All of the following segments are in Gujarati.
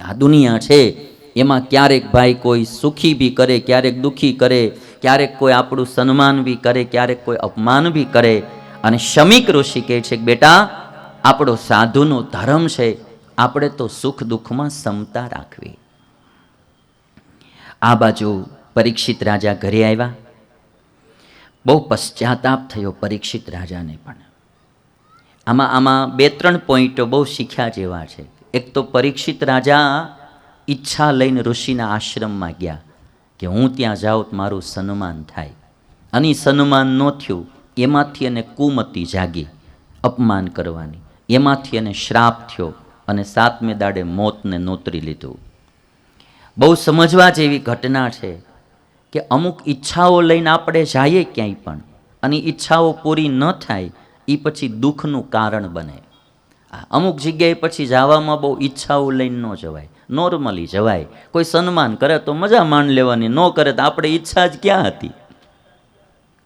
આ દુનિયા છે, એમાં ક્યારેક ભાઈ કોઈ સુખી બી કરે, ક્યારેક દુઃખી કરે, ક્યારેક કોઈ આપણું સન્માન બી કરે, ક્યારેક કોઈ અપમાન બી કરે. અને શમિક ઋષિ કહે છે કે, બેટા, આપણો સાધુનો ધર્મ છે, આપણે તો સુખ દુઃખમાં સમતા રાખવી. આ બાજુ પરીક્ષિત રાજા ઘરે આવ્યા. બહુ પશ્ચાતાપ થયો પરીક્ષિત રાજાને પણ. આમાં આમાં બે, ત્રણ પોઈન્ટો બહુ શીખ્યા જેવા છે. એક તો પરીક્ષિત રાજા ઈચ્છા લઈને ઋષિના આશ્રમમાં ગયા કે હું ત્યાં જાઉં તો મારું સન્માન થાય. અને સન્માન ન થયું, એમાંથી એને કુમતી જાગી અપમાન કરવાની. એમાંથી એને શ્રાપ થયો અને સાતમે દાડે મોતને નોતરી લીધું. બહુ સમજવા જેવી ઘટના છે કે અમુક ઈચ્છાઓ લઈને આપણે જઈએ ક્યાંય પણ, અને ઈચ્છાઓ પૂરી ન થાય એ પછી દુઃખનું કારણ બને. અમુક જગ્યાએ પછી જવામાં બહુ ઈચ્છાઓ લઈને ન જવાય. નોર્મલી જવાય. કોઈ સન્માન કરે તો મજા માન લેવાની ન કરે તો આપણે ઈચ્છા જ ક્યાં હતી?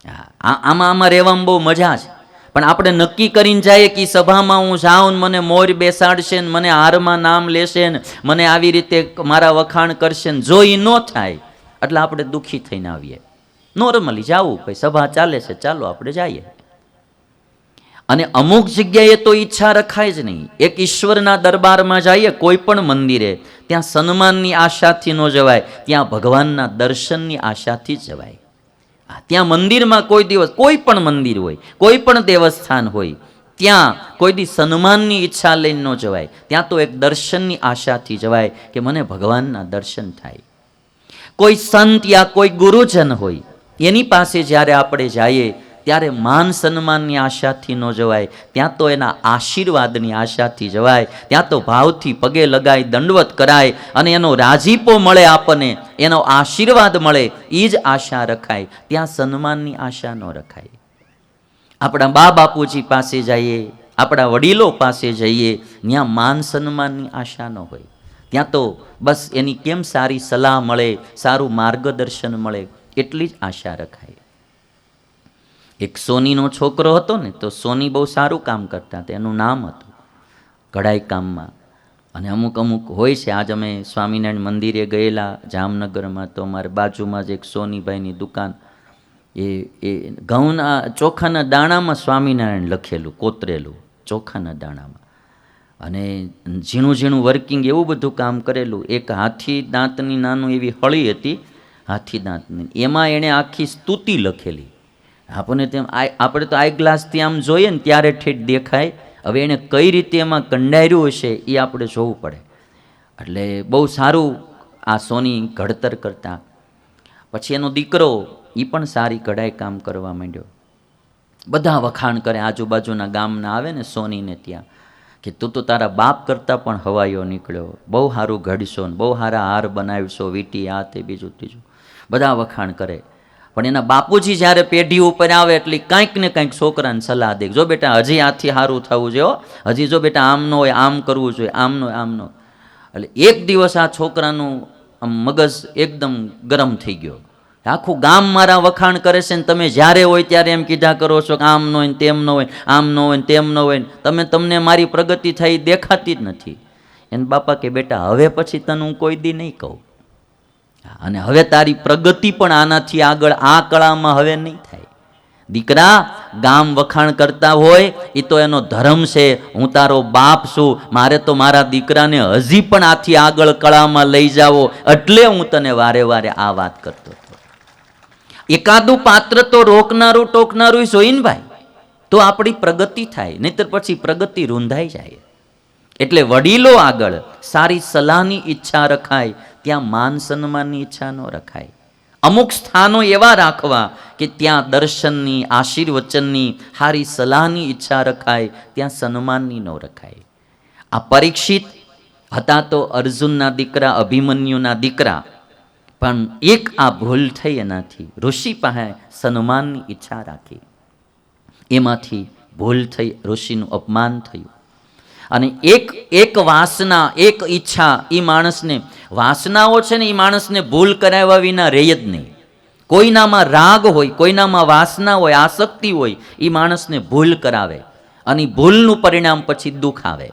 હા, આમાં આમાં રહેવામાં બહુ મજા છે. પણ આપણે નક્કી કરીને જઈએ કે સભામાં હું જાઉં મને મોર બેસાડશે ને મને હારમાં નામ લેશે ને મને આવી રીતે મારા વખાણ કરશે ને જો એ ન થાય એટલે આપણે દુઃખી થઈને આવીએ. નોર્મલી જાવું ભાઈ સભા ચાલે છે ચાલો આપણે જઈએ. અને અમુક જગ્યાએ તો ઈચ્છા રખાય જ નહીં. એક ઈશ્વરના દરબારમાં જઈએ, કોઈ પણ મંદિરે, ત્યાં સન્માનની આશાથી ન જવાય, ત્યાં ભગવાનના દર્શનની આશાથી જવાય. ત્યાં મંદિરમાં કોઈ દિવસ, કોઈ પણ મંદિર હોય, કોઈ પણ દેવસ્થાન હોય, ત્યાં કોઈ દી સન્માનની ઈચ્છા લઈને ન જવાય. ત્યાં તો એક દર્શનની આશાથી જવાય કે મને ભગવાનના દર્શન થાય. કોઈ સંત યા કોઈ ગુરુજન હોય, એની પાસે જ્યારે આપણે જઈએ ત્યારે માન સન્માનની આશાથી ન જવાય. ત્યાં તો એના આશીર્વાદની આશાથી જવાય. ત્યાં તો ભાવથી પગે લગાય દંડવત કરાય અને એનો રાજીપો મળે આપણને. એનો આશીર્વાદ મળે એ જ આશા રખાય. ત્યાં સન્માનની આશા ન રખાય. આપણા બા બાપુજી પાસે જઈએ, આપણા વડીલો પાસે જઈએ, ત્યાં માન સન્માનની આશા ન હોય. ત્યાં તો બસ એની કેમ સારી સલાહ મળે, સારું માર્ગદર્શન મળે, એટલી જ આશા રખાય. એક સોનીનો છોકરો હતો ને, તો સોની બહુ સારું કામ કરતા હતા, એનું નામ હતું કઢાઈ કામમાં. અને અમુક અમુક હોય છે, આજ અમે સ્વામિનારાયણ મંદિરે ગયેલા, જામનગરમાં તો અમારે બાજુમાં જ એક સોનીભાઈની દુકાન. એ એ ઘઉંના ચોખાના દાણામાં સ્વામિનારાયણ લખેલું, કોતરેલું, ચોખાના દાણામાં. અને ઝીણું ઝીણું વર્કિંગ એવું બધું કામ કરેલું, એક હાથી દાંતની નાનું એવી હળી હતી, હાથી દાંતની. એમાં એણે આખી સ્તુતિ લખેલી. આપણને તેમ આપણે તો આઈ ગ્લાસથી આમ જોઈએ ને ત્યારે ઠેઠ દેખાય. હવે એણે કઈ રીતે એમાં કંડાર્યું હશે એ આપણે જોવું પડે. એટલે બહુ સારું આ સોની ઘડતર કરતા. પછી એનો દીકરો એ પણ સારી કઢાઈ કામ કરવા માંડ્યો. બધા વખાણ કરે, આજુબાજુના ગામના આવે ને સોનીને ત્યાં, કે તું તો તારા બાપ કરતાં પણ હવાઈઓ નીકળ્યો. બહુ સારું ઘડશો ને, બહુ સારા હાર બનાવશો, વીટી, આ તે, બીજું, ત્રીજું. બધા વખાણ કરે. પણ એના બાપુજી જ્યારે પેઢી ઉપર આવે એટલે કાંઈક ને કાંઈક છોકરાને સલાહ દે જો બેટા, હજી આથી સારું થવું જોઈએ હજી જો બેટા આમ ન હોય, આમ કરવું જોઈએ આમ ન હોય આમ ન એટલે એક દિવસ આ છોકરાનું આમ મગજ એકદમ ગરમ થઈ ગયો. આખું ગામ મારા વખાણ કરે છે ને તમે જ્યારે હોય ત્યારે એમ કીધા કરો છો કે આમ ન હોય તેમ ન હોય આમ ન હોય તેમ ન. હોય તમે તમને મારી પ્રગતિ થઈ દેખાતી જ નથી. એને બાપા કે, બેટા, હવે પછી તને હું કોઈ દી નહીં કહું. અને હવે તારી પ્રગતિ પણ આનાથી આગળ આ કળામાં હવે નહીં થાય. દીકરા, ગામ વખાણ કરતા હોય એ તો એનો ધર્મ છે, હું તારો બાપ છું, મારે તો મારા દીકરાને હજી પણ આથી આગળ કળામાં લઈ જાવો એટલે હું તને વારે વારે આ વાત કરતો હતો. એકાદું પાત્ર તો રોકનારું ટોકનારું જોઈને ભાઈ, તો આપણી પ્રગતિ થાય, નહીતર પછી પ્રગતિ રૂંધાઈ જાય. એટલે વડીલો આગળ સારી સલાહની ઈચ્છા રખાય ત્યાં માન સન્માનની ઈચ્છા ન રખાય. અમુક સ્થાનો એવા રાખવા કે ત્યાં દર્શનની, આશીર્વચનની સારી સલાહની ઈચ્છા રખાય, ત્યાં સન્માનની ન રખાય. આ પરીક્ષિત હતા તો અર્જુનના દીકરા, અભિમન્યુના દીકરા, પણ એક આ ભૂલ થઈ એનાથી. ઋષિ પાસે સન્માનની ઈચ્છા રાખી. એમાંથી ભૂલ થઈ, ઋષિનું અપમાન થયું. અને એક એક વાસના, એક ઈચ્છા એ માણસને, વાસનાઓ છે ને એ માણસને ભૂલ કરાવ્યા વિના રહે જ નહીં. કોઈનામાં રાગ હોય, કોઈનામાં વાસના હોય, આસક્તિ હોય એ માણસને ભૂલ કરાવે અને ભૂલનું પરિણામ પછી દુઃખ આવે.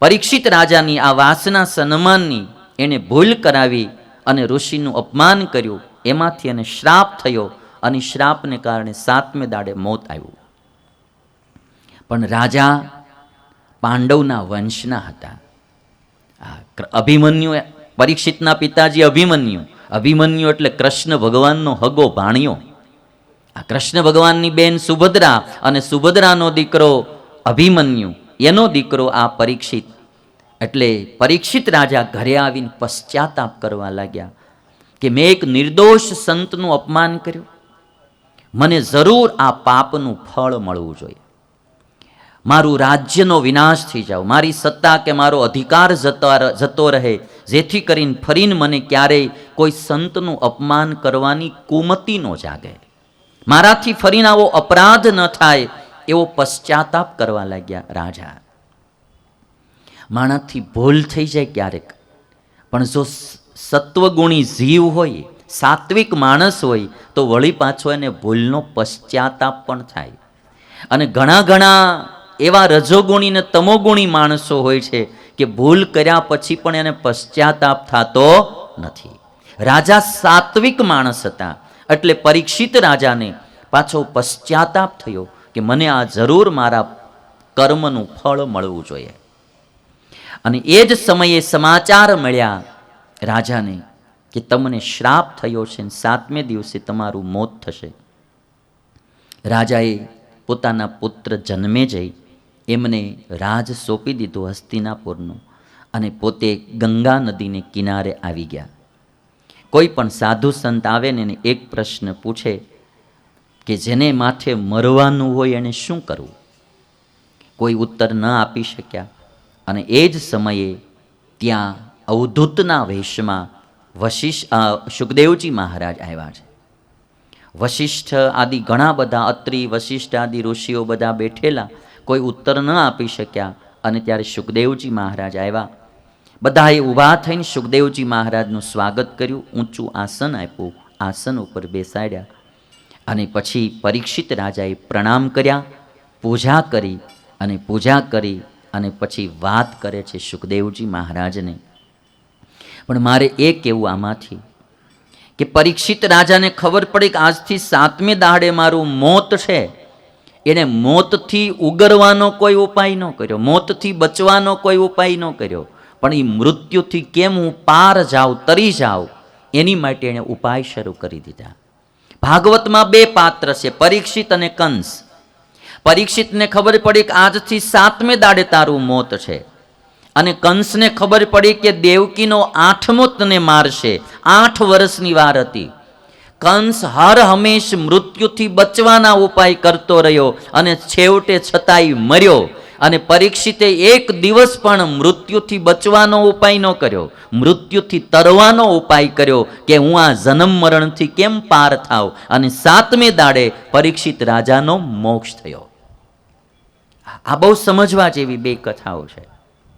પરીક્ષિત રાજાની આ વાસના સન્માનની એણે ભૂલ કરાવી અને ઋષિનું અપમાન કર્યું. એમાંથી એને શ્રાપ થયો અને શ્રાપને કારણે સાતમે દાડે મોત આવ્યું. પણ રાજા પાંડવના વંશના હતા. આ અભિમન્યુ પરીક્ષિતના પિતાજી અભિમન્યુ. અભિમન્યુ એટલે કૃષ્ણ ભગવાનનો હગો ભાણિયો. આ કૃષ્ણ ભગવાનની બેન સુભદ્રા અને સુભદ્રાનો દીકરો અભિમન્યુ. એનો દીકરો આ પરીક્ષિત. એટલે પરીક્ષિત રાજા ઘરે આવીને પશ્ચાતાપ કરવા લાગ્યા કે મેં એક નિર્દોષ સંતનું અપમાન કર્યું. મને જરૂર આ પાપનું ફળ મળવું જોઈએ. મારું રાજ્યનો વિનાશ થઈ જાવ મારી સત્તા કે મારો અધિકાર જતો રહે, જેથી કરીને ફરીને મને ક્યારેય કોઈ સંતનું અપમાન કરવાની કુમતિ ન જાગે. મારાથી ફરીને આવો અપરાધ ન થાય, એવો પશ્ચાતાપ કરવા લાગ્યા રાજા. માણસથી ભૂલ થઈ જાય ક્યારેક. પણ જો સત્વગુણી જીવ હોય, સાત્વિક માણસ હોય, તો વળી પાછો એને ભૂલનો પશ્ચાતાપ પણ થાય. અને ઘણા ઘણા એવા રજોગુણી ને તમોગુણી માણસો હોય છે કે ભૂલ કર્યા પછી પણ એને પશ્ચાતાપ થતો નથી. રાજા સાત્વિક માણસ હતા, એટલે પરીક્ષિત રાજાને પાછો પશ્ચાતાપ થયો કે મને આ જરૂર મારા કર્મનું ફળ મળવું જોઈએ. અને એ જ સમયે સમાચાર મળ્યા રાજાને કે તમને શ્રાપ થયો છે અને સાતમે દિવસે તમારું મોત થશે. રાજાએ પોતાના પુત્ર જન્મે જઈ એમને રાજ સોંપી દીધો હસ્તિનાપુરનું અને પોતે ગંગા નદીને કિનારે આવી ગયા. કોઈ પણ સાધુ સંત આવે ને એને એક પ્રશ્ન પૂછે કે જેને માથે મરવાનું હોય એને શું કરવું? કોઈ ઉત્તર ન આપી શક્યા અને એ જ સમયે ત્યાં અવધૂતના વેશમાં વશિષ્ઠ સુખદેવજી મહારાજ આવ્યા છે. વશિષ્ઠ આદિ ઘણા બધા, અત્રિ વશિષ્ઠ આદિ ઋષિઓ બધા બેઠેલા કોઈ ઉત્તર ન આપી શક્યા અને ત્યારે સુખદેવજી મહારાજ આવ્યા. બધાએ ઊભા થઈને સુખદેવજી મહારાજનું સ્વાગત કર્યું, ઊંચું આસન આપ્યું, આસન ઉપર બેસાડ્યા. અને પછી પરીક્ષિત રાજાએ પ્રણામ કર્યા, પૂજા કરી અને પૂજા કરી અને પછી વાત કરે છે સુખદેવજી મહારાજને. પણ મારે એ કહેવું આમાંથી કે પરીક્ષિત રાજાને ખબર પડી કે આજથી સાતમે દાડે મારું મોત છે. એને મોતથી ઉગરવાનો કોઈ ઉપાય ન કર્યો, મોતથી બચવાનો કોઈ ઉપાય ન કર્યો. પણ એ મૃત્યુથી કેમ હું પાર જાઉં, તરી જાઉં, એની માટે એણે ઉપાય શરૂ કરી દીધા. ભાગવતમાં બે પાત્ર છે, પરીક્ષિત અને કંસ. પરીક્ષિતને ખબર પડી કે આજથી સાતમે દાડે તારું મોત છે. અને કંસને ખબર પડી કે દેવકીનો આઠમો તને મારશે. આઠ વર્ષની વાર હતી. કંસ હર હંમેશ મૃત્યુથી બચવાના ઉપાય કરતો રહ્યો અને છેવટે છતાંય મર્યો અને પરીક્ષિતે એક દિવસ પણ મૃત્યુથી બચવાનો ઉપાય ન કર્યો. મૃત્યુથી તરવાનો ઉપાય કર્યો કે હું આ જન્મ મરણથી કેમ પાર થાવ અને સાતમે દાડે પરીક્ષિત રાજાનો મોક્ષ થયો. આ બહુ સમજવા જેવી બે કથાઓ છે.